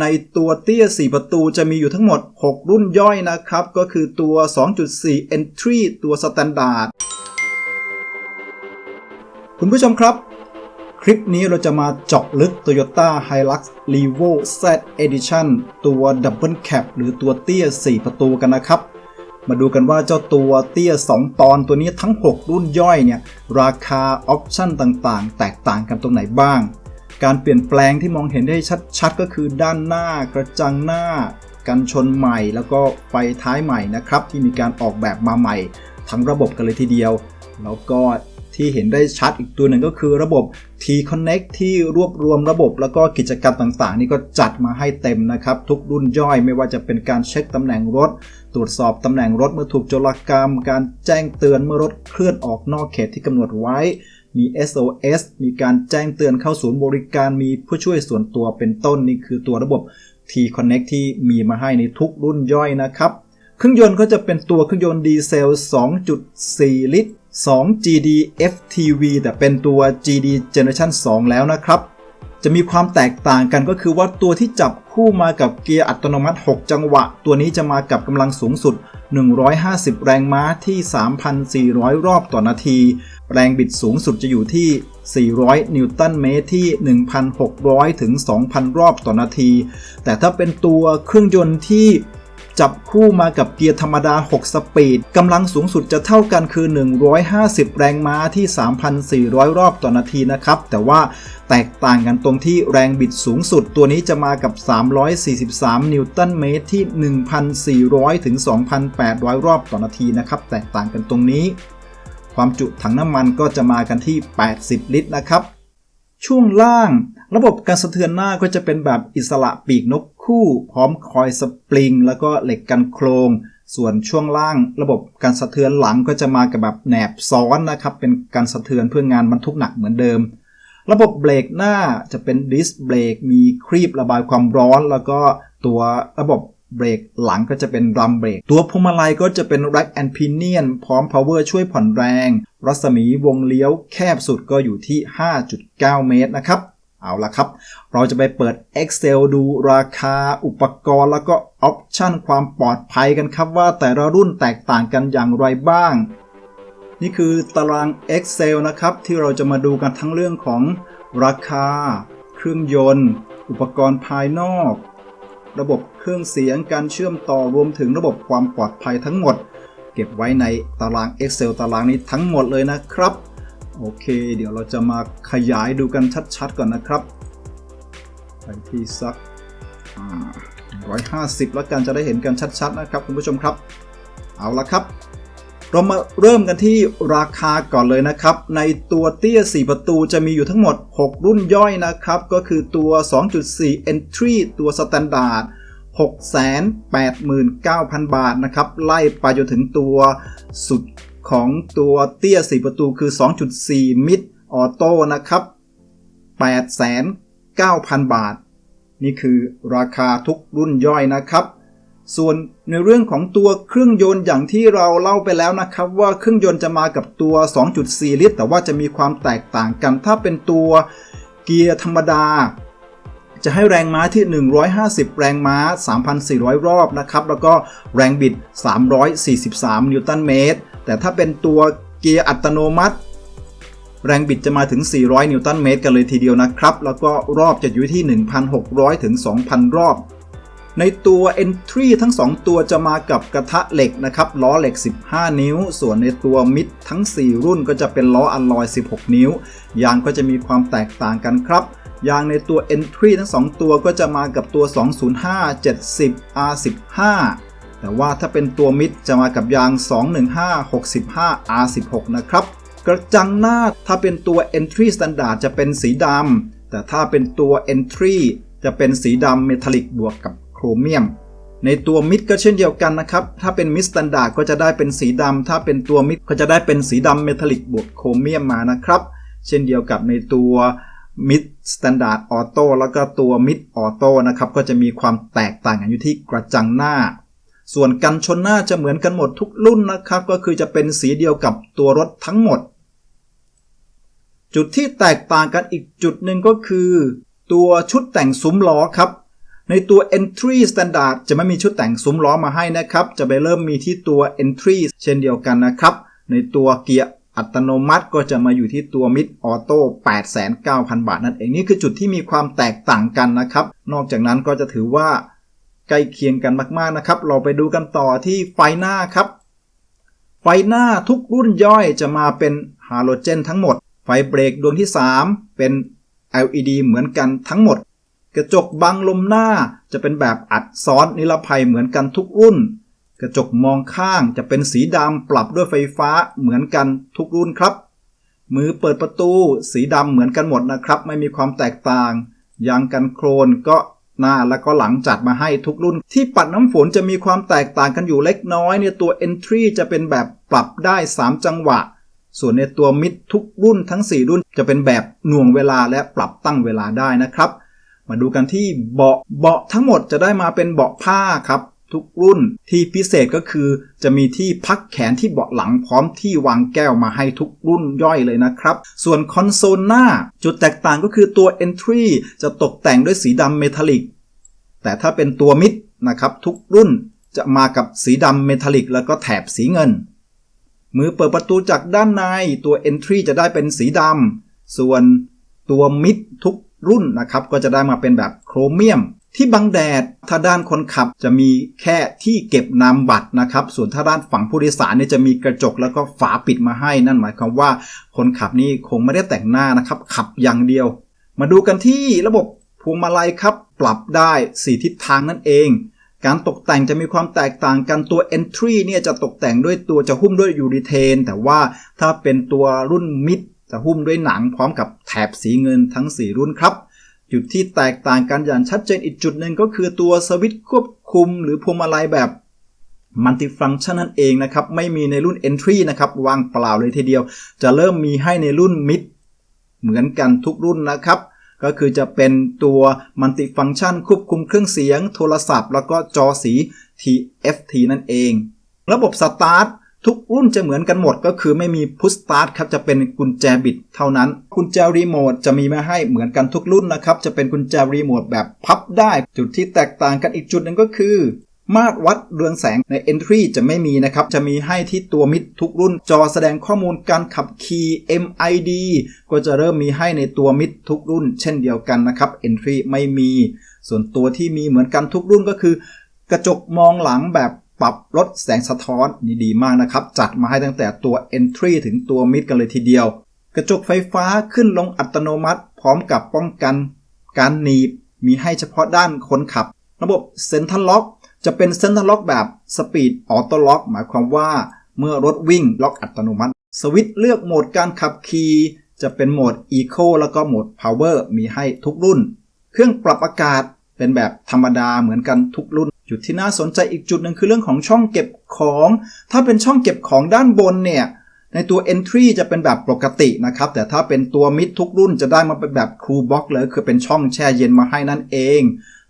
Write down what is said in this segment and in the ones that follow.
ในตัวเตี้ย 4 ประตูจะมีอยู่ทั้งหมด 6 รุ่นย่อยนะครับ ก็คือตัว 2.4 Entry ตัว Standard คุณผู้ชมครับ คลิปนี้เราจะมาเจาะลึก Toyota Hilux Revo Z Edition ตัว Double Cab หรือตัวเตี้ย 4 ประตูกันนะครับ มาดูกันว่าเจ้าตัวเตี้ย 2 ตอนตัวนี้ทั้ง 6 รุ่นย่อยเนี่ย ราคาออปชั่นต่างๆ แตกต่างกันตรงไหนบ้าง การเปลี่ยนแปลงที่มองเห็นได้ชัดๆ ก็คือด้านหน้ากระจังหน้า กันชนใหม่ แล้วก็ไฟท้ายใหม่นะครับ ที่มีการออกแบบมาใหม่ ทั้งระบบกันเลยทีเดียว แล้วก็ที่เห็นได้ชัดอีกตัวหนึ่งก็คือระบบ T-Connect ที่รวบรวมระบบแล้วก็กิจกรรมต่างๆ นี่ก็จัดมาให้เต็มนะครับ ทุกรุ่นย่อยไม่ว่าจะเป็นการเช็คตำแหน่งรถ ตรวจสอบตำแหน่งรถเมื่อถูกโจรกรรม การแจ้งเตือนเมื่อรถเคลื่อนออกนอกเขตที่กำหนดไว้ มี SOS มีการแจ้งเตือนเข้าศูนย์บริการมีผู้ช่วยส่วนตัวเป็นต้นนี่คือตัวระบบ T-Connect ที่มีมาให้ในทุกรุ่นย่อยนะครับ เครื่องยนต์ก็จะเป็นตัวเครื่องยนต์ดีเซล 2.4 ลิตร 2 GD FTV แต่เป็นตัว GD Generation 2 แล้วนะครับ จะมีความแตกต่างกันก็คือว่าตัวที่จับคู่มากับเกียร์อัตโนมัติ 6 จังหวะ ตัวนี้จะมากับกำลังสูงสุด 150 แรงม้าที่ 3,400 รอบต่อนาที แรงบิดสูงสุดจะอยู่ที่ 400 นิวตันเมตรที่ 1,600 ถึง 2,000 รอบต่อนาที แต่ถ้าเป็นตัวเครื่องยนต์ที่ จับคู่มากับเกียร์ธรรมดา 6 สปีดกำลังสูงสุดจะเท่ากันคือ 150 แรงม้าที่ 3,400 รอบต่อนาทีนะครับ แต่ว่าแตกต่างกันตรงที่แรงบิดสูงสุดตัวนี้จะมากับ 343 นิวตันเมตรที่ 1,400 ถึง 2,800 รอบต่อนาทีนะครับ แตกต่างกันตรงนี้ ความจุถังน้ำมันก็จะมากันที่ 80 ลิตรนะครับ ช่วงล่าง ระบบการสะเทือนหน้าก็จะเป็นแบบอิสระปีกนก คู่พร้อมคอยสปริง แล้วก็เหล็กกันโครงส่วนช่วงล่างระบบการสะเทือนหลังก็จะมากับแบบแหนบซ้อนนะครับ เป็นการสะเทือนเพื่องานบรรทุกหนักเหมือนเดิม ระบบเบรกหน้าจะเป็นดิสเบรกมีครีบระบายความร้อน แล้วก็ตัวระบบเบรกหลังก็จะเป็นรัมเบรก ตัวพวงมาลัยก็จะเป็น rack and pinion พร้อม power ช่วยผ่อนแรง รัศมีวงเลี้ยวแคบสุดก็อยู่ที่ 5.9 เมตรนะครับ เอาละครับ เราจะไปเปิด Excel ดูราคาอุปกรณ์ แล้วก็ออปชันความปลอดภัยกันครับว่าแต่ละรุ่นแตกต่างกันอย่างไรบ้าง นี่คือตาราง Excel นะครับ ที่เราจะมาดูกันทั้งเรื่องของราคา เครื่องยนต์ อุปกรณ์ภายนอก ระบบเครื่องเสียงการเชื่อมต่อรวมถึงระบบความปลอดภัยทั้งหมด เก็บไว้ในตาราง Excel ตารางนี้ทั้งหมดเลยนะครับ โอเค เดี๋ยวเราจะมาขยายดูกันชัดๆก่อนนะครับ ไปที่สักร้อยห้าสิบแล้วกันจะได้เห็นกันชัดๆนะครับคุณผู้ชมครับ เอาละครับ เรามาเริ่มกันที่ราคาก่อนเลยนะครับ ในตัวเตี้ย 4 ประตูจะมีอยู่ทั้งหมด 6 รุ่นย่อยนะครับ ก็คือตัว 2.4 Entry ตัว Standard 689,000 บาทนะครับ ไล่ไปจนถึงตัวสุด ของตัวเตี้ย 4 ประตูคือ 2.4 มิดออโต้นะครับ 8,900 บาท นี่คือราคาทุกรุ่นย่อยนะครับ ส่วนในเรื่องของตัวเครื่องยนต์อย่างที่เราเล่าไปแล้วนะครับ ว่าเครื่องยนต์จะมากับตัว 2.4 ลิตร แต่ว่าจะมีความแตกต่างกัน ถ้าเป็นตัวเกียร์ธรรมดา จะให้แรงม้าที่ 150 แรงม้า 3,400 รอบนะครับ แล้วก็แรงบิด 343 นิวตันเมตร แต่ถ้าเป็นตัวเกียร์อัตโนมัติ แรงบิดจะมาถึง 400 นิวตันเมตรกันเลยทีเดียวนะครับ แล้วก็รอบจะอยู่ที่ 1,600 ถึง 2,000 รอบ ในตัว Entry ทั้ง 2 ตัวจะมากับกระทะเหล็กนะครับ ล้อเหล็ก 15 นิ้ว ส่วนในตัวมิดทั้ง 4 รุ่นก็จะเป็นล้ออัลลอย 16 นิ้ว ยางก็จะมีความแตกต่างกันครับยางในตัว Entry ทั้ง 2 ตัวก็จะมากับตัว 205 70 R15 แต่ว่าถ้าเป็นตัวมิดจะมากับยาง 215 65 R16 นะครับ กระจังหน้าถ้าเป็นตัว Entry Standard จะเป็นสีดำ แต่ถ้าเป็นตัว Entry จะเป็นสีดำเมทัลลิกบวกกับโครเมียม ในตัวมิดก็เช่นเดียวกันนะครับ ถ้าเป็นมิดสแตนดาร์ดก็จะได้เป็นสีดำ ถ้าเป็นตัวมิดก็จะได้เป็นสีดำเมทัลลิกบวกโครเมียมมานะครับ เช่นเดียวกับในตัวมิดสแตนดาร์ดออโต้แล้วก็ตัวมิดออโต้นะครับ ก็จะมีความแตกต่างกันอยู่ที่กระจังหน้า ส่วนกันชนหน้าจะเหมือนกันหมดทุกรุ่นนะครับ ก็คือจะเป็นสีเดียวกับตัวรถทั้งหมด จุดที่แตกต่างกันอีกจุดหนึ่งก็คือ ตัวชุดแต่งซุ้มล้อครับ ในตัว Entry Standard จะไม่มีชุดแต่งซุ้มล้อมาให้นะครับ จะไปเริ่มมีที่ตัว Entry เช่นเดียวกันนะครับ ในตัวเกียร์อัตโนมัติก็จะมาอยู่ที่ตัว Mid Auto 89,000 บาทนั่นเองนี่คือจุดที่มีความแตกต่างกันนะครับ นอกจากนั้นก็จะถือว่า ใกล้เคียงกันมากๆนะครับ เราไปดูกันต่อที่ไฟหน้าครับ ไฟหน้าทุกรุ่นย่อยจะมาเป็นฮาโลเจนทั้งหมด ไฟเบรกดวงที่ 3 เป็น LED เหมือนกันทั้งหมด กระจกบังลมหน้าจะเป็นแบบอัดซ้อนนิรภัยเหมือนกันทุกรุ่น กระจกมองข้างจะเป็นสีดำปรับด้วยไฟฟ้าเหมือนกันทุกรุ่นครับ มือเปิดประตูสีดำเหมือนกันหมดนะครับ ไม่มีความแตกต่างยางกันโครนก็ หน้าแล้วก็หลังจัดมาให้ทุกรุ่น ที่ปัดน้ำฝนจะมีความแตกต่างกันอยู่เล็กน้อยเนี่ยตัว Entry จะเป็นแบบปรับได้ 3 จังหวะ ส่วนในตัวมิดทุกรุ่นทั้ง 4 รุ่นจะเป็นแบบหน่วงเวลาและปรับตั้งเวลาได้นะครับ มาดูกันที่เบาะเบาะทั้งหมดจะได้มาเป็นเบาะผ้าครับ ทุกรุ่น ที่พิเศษก็คือจะมีที่พักแขนที่เบาะหลังพร้อมที่วางแก้วมาให้ทุกรุ่นย่อยเลยนะครับ ส่วนคอนโซลหน้า จุดแตกต่างก็คือตัว Entry จะตกแต่งด้วยสีดำเมทัลลิก แต่ถ้าเป็นตัวมิดนะครับทุกรุ่นจะมากับสีดำเมทัลลิกแล้วก็แถบสีเงิน มือเปิดประตูจากด้านในตัว Entry จะได้เป็นสีดำส่วนตัวมิดทุกรุ่นนะครับก็จะได้มาเป็นแบบโครเมียม ที่บังแดดถ้าด้านคนขับจะมีแค่ที่เก็บนามบัตรนะครับ ส่วนถ้าด้านฝั่งผู้โดยสารเนี่ยจะมีกระจกแล้วก็ฝาปิดมาให้ นั่นหมายความว่าคนขับนี่คงไม่ได้แต่งหน้านะครับ ขับอย่างเดียว มาดูกันที่ระบบพวงมาลัยครับ ปรับได้ 4 ทิศทางนั่นเอง การตกแต่งจะมีความแตกต่างกันตัว Entry เนี่ยจะตกแต่งด้วยตัวจะหุ้มด้วยยูริเทนแต่ว่าถ้าเป็นตัวรุ่นมิดจะหุ้มด้วยหนังพร้อมกับแถบสีเงินทั้ง 4 รุ่นครับ จุดที่แตกต่างกันอย่างชัดเจนอีกจุดหนึ่งก็คือตัวสวิตช์ควบคุมหรือพวงมาลัยแบบมัลติฟังชันนั่นเองนะครับ ไม่มีในรุ่น Entry นะครับวางเปล่าเลยทีเดียว จะเริ่มมีให้ในรุ่น Mid เหมือนกันทุกรุ่นนะครับ ก็คือจะเป็นตัวมัลติฟังชันควบคุมเครื่องเสียง โทรศัพท์ แล้วก็จอสี TFT นั่นเอง ระบบสตาร์ท ทุกรุ่นจะเหมือนกันหมดก็คือไม่มีพุชสตาร์ทครับจะเป็นกุญแจบิดเท่านั้น กุญแจรีโมทจะมีมาให้เหมือนกันทุกรุ่นนะครับจะเป็นกุญแจรีโมทแบบพับได้ จุดที่แตกต่างกันอีกจุดหนึ่งก็คือมาตรวัดเรืองแสงใน Entry จะไม่มีนะครับ จะมีให้ที่ตัวมิดทุกรุ่น จอแสดงข้อมูลการขับขี่ MID ก็จะเริ่มมีให้ในตัวมิดทุกรุ่น เช่นเดียวกันนะครับ Entry ไม่มี ส่วนตัวที่มีเหมือนกันทุกรุ่นก็คือ กระจกมองหลังแบบ ปรับลดแสงสะท้อนนี่ดีมากนะครับ จัดมาให้ตั้งแต่ตัว Entry ถึงตัว Mid กันเลยทีเดียว กระจกไฟฟ้าขึ้นลงอัตโนมัติ พร้อมกับป้องกันการหนีบมีให้เฉพาะด้านคนขับ ระบบ Center Lock จะเป็น Center Lock แบบ Speed Auto Lock หมายความว่าเมื่อรถวิ่งล็อกอัตโนมัติ สวิตช์เลือกโหมดการขับขี่จะเป็นโหมด Eco แล้วก็โหมด Power มีให้ทุกรุ่น เครื่องปรับอากาศเป็นแบบธรรมดาเหมือนกันทุกรุ่น จุดที่น่าสนใจอีกจุดหนึ่งคือเรื่องของช่องเก็บของ ถ้าเป็นช่องเก็บของด้านบนเนี่ยในตัว Entry จะเป็นแบบปกตินะครับ แต่ถ้าเป็นตัวมิดทุกรุ่นจะได้มาเป็นแบบ Cool Box เลย คือเป็นช่องแช่เย็นมาให้นั่นเอง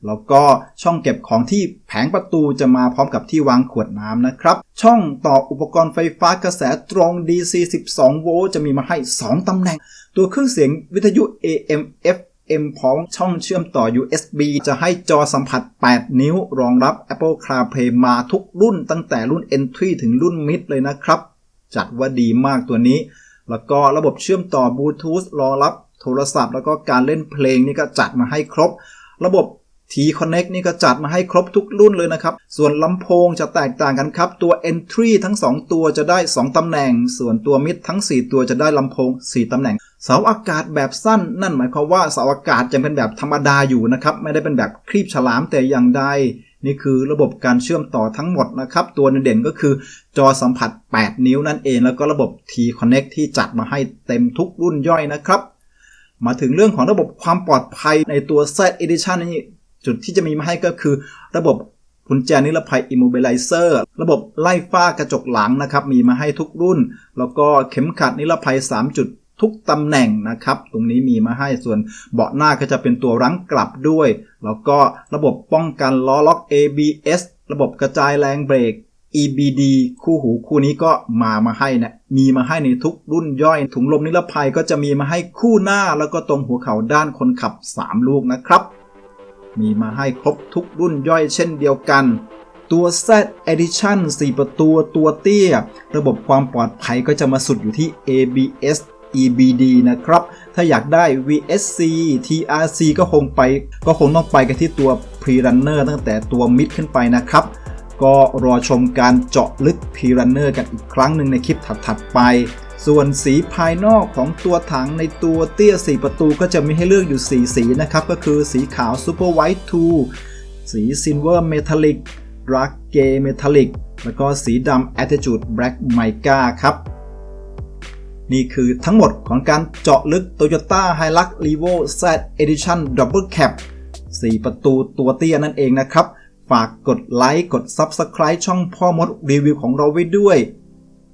แล้วก็ช่องเก็บของที่แผงประตูจะมาพร้อมกับที่วางขวดน้ำนะครับ ช่องต่ออุปกรณ์ไฟฟ้ากระแสตรง DC 12 โวลต์จะมีมาให้ 2ตำแหน่ง ตัวเครื่องเสียงวิทยุ AM F M พร้อมช่องเชื่อมต่อ USB จะให้จอสัมผัส 8 นิ้ว รองรับ Apple CarPlay มาทุกรุ่นตั้งแต่รุ่น Entry ถึงรุ่น Mid เลยนะครับ จัดว่าดีมากตัวนี้ แล้วก็ระบบเชื่อมต่อบลูทูธรองรับโทรศัพท์ แล้วก็การเล่นเพลงนี่ก็จัดมาให้ครบ ระบบ T Connect นี่ก็จัดมาให้ครบทุกรุ่นเลยนะครับ ส่วนลำโพงจะแตกต่างกันครับ ตัว Entry ทั้ง 2 ตัวจะได้ 2ตำแหน่ง ส่วนตัว Mid ทั้ง 4 ตัวจะได้ลำโพง 4ตำแหน่ง เสาอากาศแบบสั้น นั่นหมายความว่าเสาอากาศจะเป็นแบบธรรมดาอยู่นะครับ ไม่ได้เป็นแบบครีบฉลามแต่อย่างใด นี่คือระบบการเชื่อมต่อทั้งหมดนะครับ ตัวเด่นก็คือจอสัมผัส 8 นิ้วนั่นเอง แล้วก็ระบบ T Connect ที่จัดมาให้เต็มทุกรุ่นย่อยนะครับ มาถึงเรื่องของระบบความปลอดภัยในตัว Z Edition นี่ จุดที่จะมีมาให้ก็คือ ระบบกุญแจนิรภัย Immobilizer ระบบไล่ฝ้ากระจกหลังนะครับมีมาให้ทุกรุ่น แล้วก็เข็มขัดนิรภัย 3 จุดทุกตำแหน่งนะครับ ตรงนี้มีมาให้ส่วนเบาะหน้าก็จะเป็นตัวรั้งกลับด้วย แล้วก็ระบบป้องกันล้อล็อก ABS ระบบกระจายแรงเบรก EBD คู่หูคู่นี้ก็มามาให้นะมีมาให้ในทุกรุ่นย่อย ถุงลมนิรภัยก็จะมีมาให้คู่หน้าแล้วก็ตรงหัวเข่าด้านคนขับ 3 ลูกนะครับ มีมาให้ครบทุกรุ่นย่อยเช่นเดียวกัน ตัว Z Edition 4 ประตูตัวเตี้ย ระบบความปลอดภัยก็จะมาสุดอยู่ที่ ABS EBD นะครับ ถ้าอยากได้ VSC TRC ก็คงไป ก็คงต้องไปกันที่ตัว Pre-Runner ตั้งแต่ตัว Mid ขึ้นไปนะครับ ก็รอชมการเจาะลึก Pre-Runner กันอีกครั้งหนึ่งในคลิปถัดๆไป ส่วนสีภายนอกของตัวถังในตัวเตี้ย 4 ประตูก็จะมีให้เลือกอยู่ 4 สีนะครับ ก็คือสีขาว Super White 2สี Silver Metallic Dark Gray Metallic แล้วก็สีดำ Attitude Black Mica ครับ นี่คือทั้งหมดของการเจาะลึก Toyota Hilux Revo Z Edition Double Cab 4 ประตูตัวเตี้ยนั่นเองนะครับ ฝากกดไลค์กด Subscribe ช่องพ่อมดรีวิวของเราไว้ด้วย